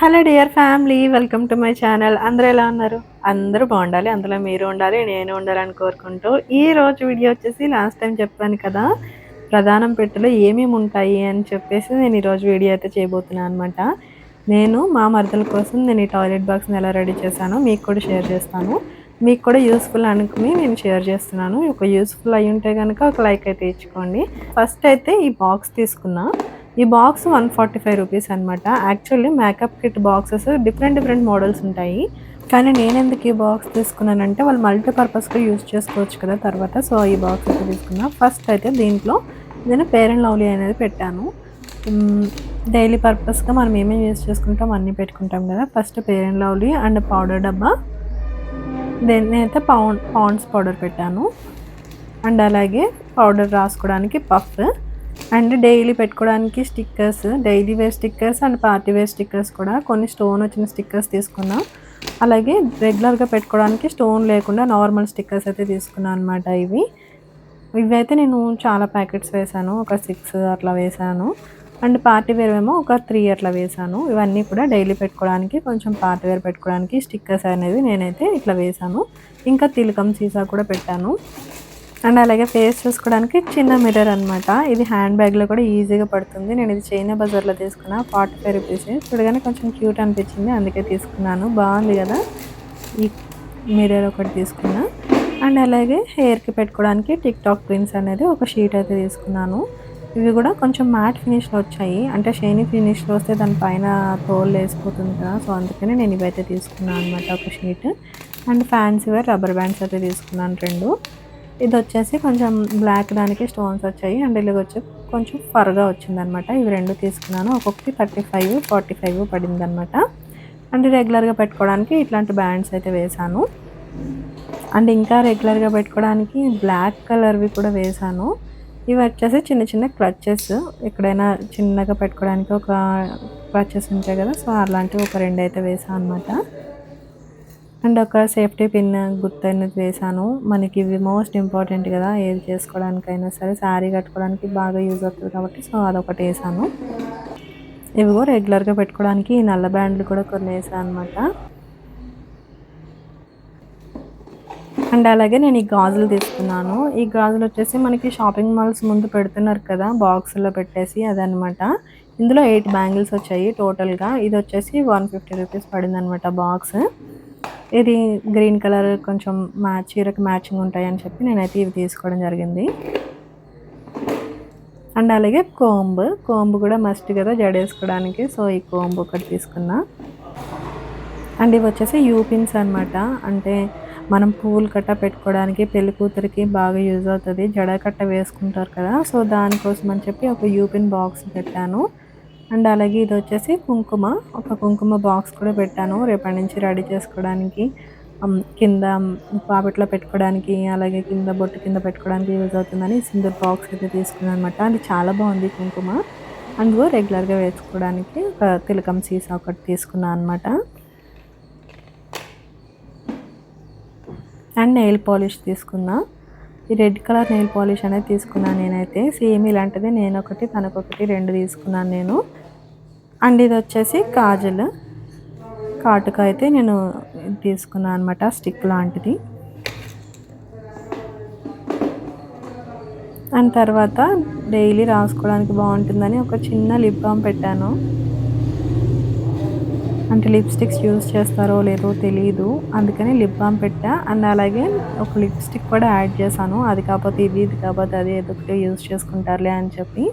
Hello dear family welcome to my channel అందరూ ఎలా ఉన్నారు? అందరూ బాగుండాలి. అందులో మీరు ఉండాలి నేను ఉండాలని కోరుకుంటూ ఈ రోజు వీడియో వచ్చేసి లాస్ట్ టైం చెప్పాను కదా. ప్రధానం పెట్టెలో ఏమేమి ఉంటాయి అని చెప్పేసి నేను ఈరోజు వీడియో అయితే చేయబోతున్నాను అనమాట నేను మా మరదల కోసం నేను ఈ టాయిలెట్ బాక్స్ని ఎలా రెడీ చేశానో మీకు కూడా షేర్ చేస్తాను. మీకు కూడా యూస్ఫుల్ అనుకుని నేను షేర్ చేస్తున్నాను. ఒక యూస్ఫుల్ అయి ఉంటే కనుక ఒక లైక్ అయితే ఇచ్చుకోండి. ఫస్ట్ అయితే ఈ బాక్స్ తీసుకున్నా. ఈ box one forty five rupees అనమాట actually makeup kit boxes different different models ఉంటాయి. కానీ నేను ఎందుకు ఈ బాక్స్ తీసుకున్నానంటే వాళ్ళు మల్టీపర్పస్గా యూజ్ చేసుకోవచ్చు కదా తర్వాత. సో ఈ బాక్స్ అయితే తీసుకున్నా. ఫస్ట్ అయితే దీంట్లో నేను పేరెంట్ లవ్లీ అనేది పెట్టాను. డైలీ పర్పస్గా మనం ఏమేమి యూస్ చేసుకుంటాం అన్నీ పెట్టుకుంటాం కదా. First parent lovely and powder డబ్బా. దెన్ నేనైతే పౌండ్ పౌండ్స్ పౌడర్ పెట్టాను. అండ్ అలాగే పౌడర్ రాసుకోవడానికి పఫ్ అండ్ డైలీ పెట్టుకోవడానికి stickers daily wear stickers and party wear stickers కూడా కొన్ని స్టోన్ వచ్చిన స్టిక్కర్స్ తీసుకున్నాం. అలాగే రెగ్యులర్గా పెట్టుకోవడానికి స్టోన్ లేకుండా నార్మల్ స్టిక్కర్స్ అయితే తీసుకున్నాను అనమాట ఇవి. ఇవి అయితే నేను చాలా ప్యాకెట్స్ వేసాను ఒక సిక్స్ అట్లా వేసాను. అండ్ పార్టీ వేర్ ఏమో ఒక త్రీ అట్లా వేసాను. ఇవన్నీ కూడా డైలీ పెట్టుకోవడానికి కొంచెం పార్టీ వేర్ పెట్టుకోవడానికి స్టిక్కర్స్ అనేది నేనైతే ఇట్లా వేసాను. ఇంకా తిలకం సీసా కూడా పెట్టాను. అండ్ అలాగే ఫేస్ చూసుకోవడానికి చిన్న మిర్రర్ అనమాట ఇది హ్యాండ్ బ్యాగ్లో కూడా ఈజీగా పడుతుంది. నేను ఇది చైనా బజార్లో తీసుకున్నా ఫార్టీ ఫైవ్ రూపీస్. చూడగానే కొంచెం క్యూట్ అనిపించింది. అందుకే తీసుకున్నాను. బాగుంది కదా? ఈ మిర్రర్ ఒకటి తీసుకున్నా. అండ్ అలాగే హెయిర్కి పెట్టుకోవడానికి టిక్ టాక్ ప్రింట్స్ అనేది ఒక షీట్ అయితే తీసుకున్నాను. ఇవి కూడా కొంచెం మ్యాట్ ఫినిష్లో వచ్చాయి. అంటే షైనీ ఫినిష్లో వస్తే దానిపైన తోలు వేసిపోతుంది కదా? సో అందుకని నేను ఇవైతే తీసుకున్నాను అనమాట ఒక sheet. And fancy wear rubber bands అయితే తీసుకున్నాను రెండు. ఇది వచ్చేసి కొంచెం బ్లాక్ దానికి స్టోన్స్ వచ్చాయి. అండ్ ఇలాగ వచ్చి కొంచెం ఫర్గా వచ్చిందనమాట. ఇవి రెండు తీసుకున్నాను. ఒక్కొక్కటి థర్టీ ఫైవ్ ఫార్టీ ఫైవ్ పడింది అనమాట అండ్ రెగ్యులర్గా పెట్టుకోవడానికి ఇట్లాంటి బ్యాండ్స్ అయితే వేశాను. అండ్ ఇంకా రెగ్యులర్గా పెట్టుకోవడానికి బ్లాక్ కలర్వి కూడా వేశాను. ఇవి వచ్చేసి చిన్న చిన్న క్లచెస్ ఎక్కడైనా చిన్నగా పెట్టుకోవడానికి ఒక క్లచెస్ ఉంటాయి కదా సో అలాంటివి ఒక రెండు అయితే వేసాను అనమాట అండ్ ఒక సేఫ్టీ పిన్ గుర్తు అనేది వేసాను మనకి ఇవి మోస్ట్ ఇంపార్టెంట్ కదా ఏది చేసుకోవడానికైనా సరే. శారీ కట్టుకోవడానికి బాగా యూజ్ అవుతుంది కాబట్టి సో అదొకటి వేసాను ఇవిగో రెగ్యులర్గా పెట్టుకోవడానికి ఈ నల్ల బ్యాండ్లు కూడా కొన్ని వేసాను అనమాట అండ్ అలాగే నేను ఈ గాజులు తీసుకున్నాను. ఈ గాజులు వచ్చేసి మనకి షాపింగ్ మాల్స్ ముందు పెడుతున్నారు కదా బాక్స్లో పెట్టేసి అదనమాట ఇందులో ఎయిట్ బ్యాంగిల్స్ వచ్చాయి టోటల్గా. ఇది వచ్చేసి వన్ ఫిఫ్టీ రూపీస్ పడింది అనమాట బాక్స్. ఇది గ్రీన్ కలర్ కొంచెం మ్యాచ్ చీరకు మ్యాచింగ్ ఉంటాయని చెప్పి నేనైతే ఇవి తీసుకోవడం జరిగింది. అండ్ అలాగే కోంబు కోంబు కూడా మస్ట్ కదా జడేసుకోవడానికి. సో ఈ కోంబు ఒకటి తీసుకున్నా. అండ్ ఇవి వచ్చేసి యూపిన్స్ అనమాట అంటే మనం పువ్వులు కట్ట పెట్టుకోవడానికి పెళ్ళి కూతురికి బాగా యూజ్ అవుతుంది. జడ కట్ట వేసుకుంటారు కదా. సో దానికోసం అని చెప్పి ఒక యూపిన్ బాక్స్ పెట్టాను. అండ్ అలాగే ఇది వచ్చేసి కుంకుమ. ఒక కుంకుమ బాక్స్ కూడా పెట్టాను. రేపటి నుంచి రెడీ చేసుకోవడానికి కింద పాపెట్లో పెట్టుకోవడానికి అలాగే కింద బొట్టు కింద పెట్టుకోవడానికి యూజ్ అవుతుందని సింధూర్ బాక్స్ అయితే తీసుకున్నాను అనమాట అది చాలా బాగుంది కుంకుమ. అందులో రెగ్యులర్గా వేసుకోవడానికి ఒక తిలకం సీసా ఒకటి తీసుకున్నాను అనమాట అండ్ నెయిల్ పాలిష్ తీసుకున్నా. ఈ రెడ్ కలర్ నెయిల్ పాలిష్ అనేది తీసుకున్నాను నేనైతే. సేమ్ ఇలాంటిది నేను ఒకటి తనకొకటి రెండు తీసుకున్నాను నేను. అండ్ ఇది వచ్చేసి కాజల్. కాటుక అయితే నేను తీసుకున్నాను అనమాట స్టిక్ లాంటిది. అండ్ తర్వాత డైలీ రాసుకోవడానికి బాగుంటుందని ఒక చిన్న లిప్ బామ్ పెట్టాను. అంటే లిప్స్టిక్స్ యూస్ చేస్తారో లేదో తెలియదు అందుకని లిప్ బామ్ పెట్టా. అండ్ అలాగే ఒక లిప్స్టిక్ కూడా యాడ్ చేశాను. అది కాకపోతే ఇది ఇది కాకపోతే అది ఏదో ఒకటి యూజ్ చేసుకుంటారులే అని చెప్పి.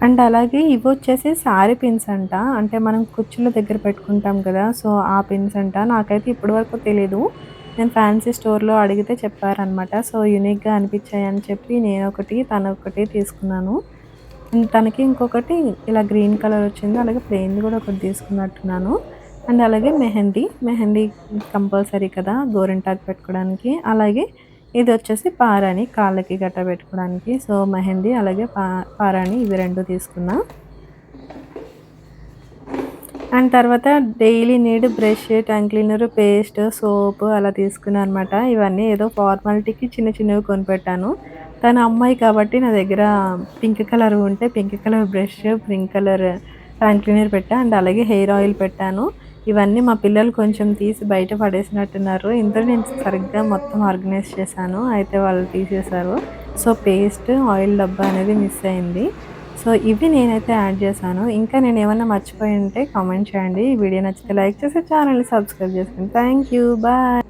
అండ్ అలాగే ఇవి వచ్చేసి శారీ పిన్స్ అంట. అంటే మనం కుర్చీల దగ్గర పెట్టుకుంటాం కదా సో ఆ పిన్స్ అంట. నాకైతే ఇప్పటివరకు తెలీదు. నేను ఫ్యాన్సీ స్టోర్లో అడిగితే చెప్పారనమాట సో యూనిక్గా అనిపించాయి అని చెప్పి నేను ఒకటి తను ఒకటి తీసుకున్నాను. తనకి ఇంకొకటి ఇలా గ్రీన్ కలర్ వచ్చింది. అలాగే ప్లెయిన్ కూడా ఒకటి తీసుకున్నట్టున్నాను. అండ్ అలాగే మెహందీ. మెహందీ కంపల్సరీ కదా గోరింటాకు పెట్టుకోవడానికి. అలాగే ఇది వచ్చేసి పారాణి కాళ్ళకి గట్ట పెట్టుకోవడానికి. సో మెహందీ అలాగే పా పారాణి ఇవి రెండు తీసుకున్నా. అండ్ తర్వాత daily need brush tongue cleaner paste soap అలా తీసుకున్నాను అనమాట ఇవన్నీ ఏదో ఫార్మాలిటీకి చిన్న చిన్నవి కొనిపెట్టాను. తన అమ్మాయి కాబట్టి నా దగ్గర పింక్ కలర్ ఉంటే pink colour brush pink colour tongue cleaner పెట్టా. అండ్ అలాగే హెయిర్ ఆయిల్ పెట్టాను. ఇవన్నీ మా పిల్లలు కొంచెం తీసి బయట పడేసినట్టున్నారు. ఇందులో నేను సరిగ్గా మొత్తం ఆర్గనైజ్ చేశాను. అయితే వాళ్ళు తీసేశారు. సో పేస్ట్ ఆయిల్ డబ్బా అనేది మిస్ అయింది. సో ఇవి నేనైతే యాడ్ చేశాను. ఇంకా నేను ఏమైనా మర్చిపోయి ఉంటే కామెంట్ చేయండి. ఈ వీడియో నచ్చితే లైక్ చేసి ఛానల్ని సబ్స్క్రైబ్ చేసుకోండి థ్యాంక్ యూ. బాయ్.